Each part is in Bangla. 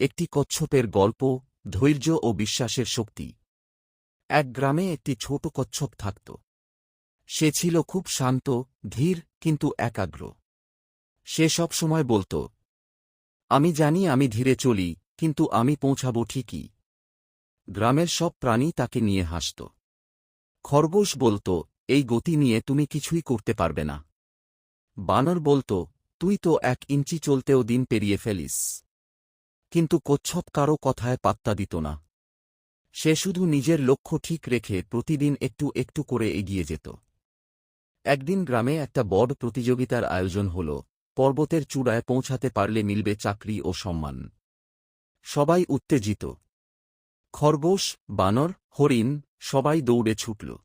একটি কচ্ছপের গল্প, ধৈর্য ও বিশ্বাসের শক্তি। এক গ্রামে একটি ছোট কচ্ছপ থাকত। সে ছিল খুব শান্ত, ধীর, কিন্তু একাগ্র। সে সব সময় বলত, আমি জানি আমি ধীরে চলি, কিন্তু আমি পৌঁছাব ঠিকই। গ্রামের সব প্রাণী তাকে নিয়ে হাসত। খরগোশ বলত, এই গতি নিয়ে তুমি কিছুই করতে পারবে না। বানর বলত, তুই তো এক ইঞ্চি চলতেও দিন পেরিয়ে ফেলিস। কিন্তু কচ্ছপ কারও কথায় পাত্তা দিত না। সে শুধু নিজের লক্ষ্য ঠিক রেখে প্রতিদিন একটু একটু করে এগিয়ে যেত। একদিন গ্রামে একটা বড় প্রতিযোগিতার আয়োজন হল, পর্বতের চূড়ায় পৌঁছাতে পারলে মিলবে চাকরি ও সম্মান। সবাই উত্তেজিত। খরগোশ, বানর, হরিণ সবাই দৌড়ে ছুটল।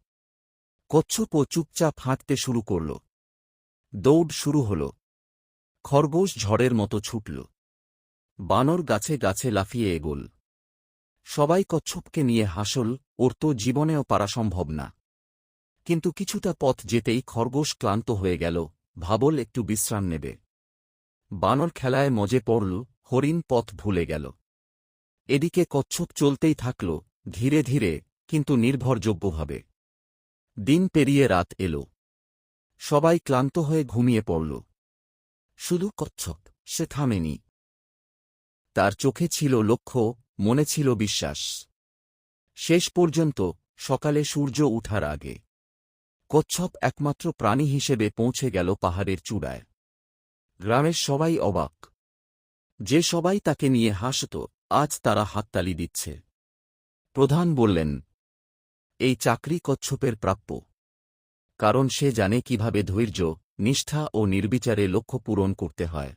কচ্ছপও চুপচাপ হাঁটতে শুরু করল। দৌড় শুরু হল। খরগোশ ঝড়ের মতো ছুটল। বানর গাছে গাছে লাফিয়ে এগোল। সবাই কচ্ছপকে নিয়ে হাসল, ওর তো জীবনেও পারা সম্ভব না। কিন্তু কিছুটা পথ যেতেই খরগোশ ক্লান্ত হয়ে গেল, ভাবল একটু বিশ্রাম নেবে। বানর খেলায় মজে পড়ল, হরিণ পথ ভুলে গেল। এদিকে কচ্ছপ চলতেই থাকল, ধীরে ধীরে, কিন্তু নির্ভরযোগ্যভাবে। দিন পেরিয়ে রাত এল। সবাই ক্লান্ত হয়ে ঘুমিয়ে পড়ল। শুধু কচ্ছপ, সে থামেনি। তার চোখে ছিল লক্ষ্য, মনে ছিল বিশ্বাস। শেষ পর্যন্ত সকালে সূর্য উঠার আগে কচ্ছপ একমাত্র প্রাণী হিসেবে পৌঁছে গেল পাহাড়ের চূড়ায়। গ্রামের সবাই অবাক। যে সবাই তাকে নিয়ে হাসত, আজ তারা হাততালি দিচ্ছে। প্রধান বললেন, এই চাকরি কচ্ছপের প্রাপ্য। কারণ সে জানে কীভাবে ধৈর্য, নিষ্ঠা ও নির্বিচারে লক্ষ্য পূরণ করতে হয়।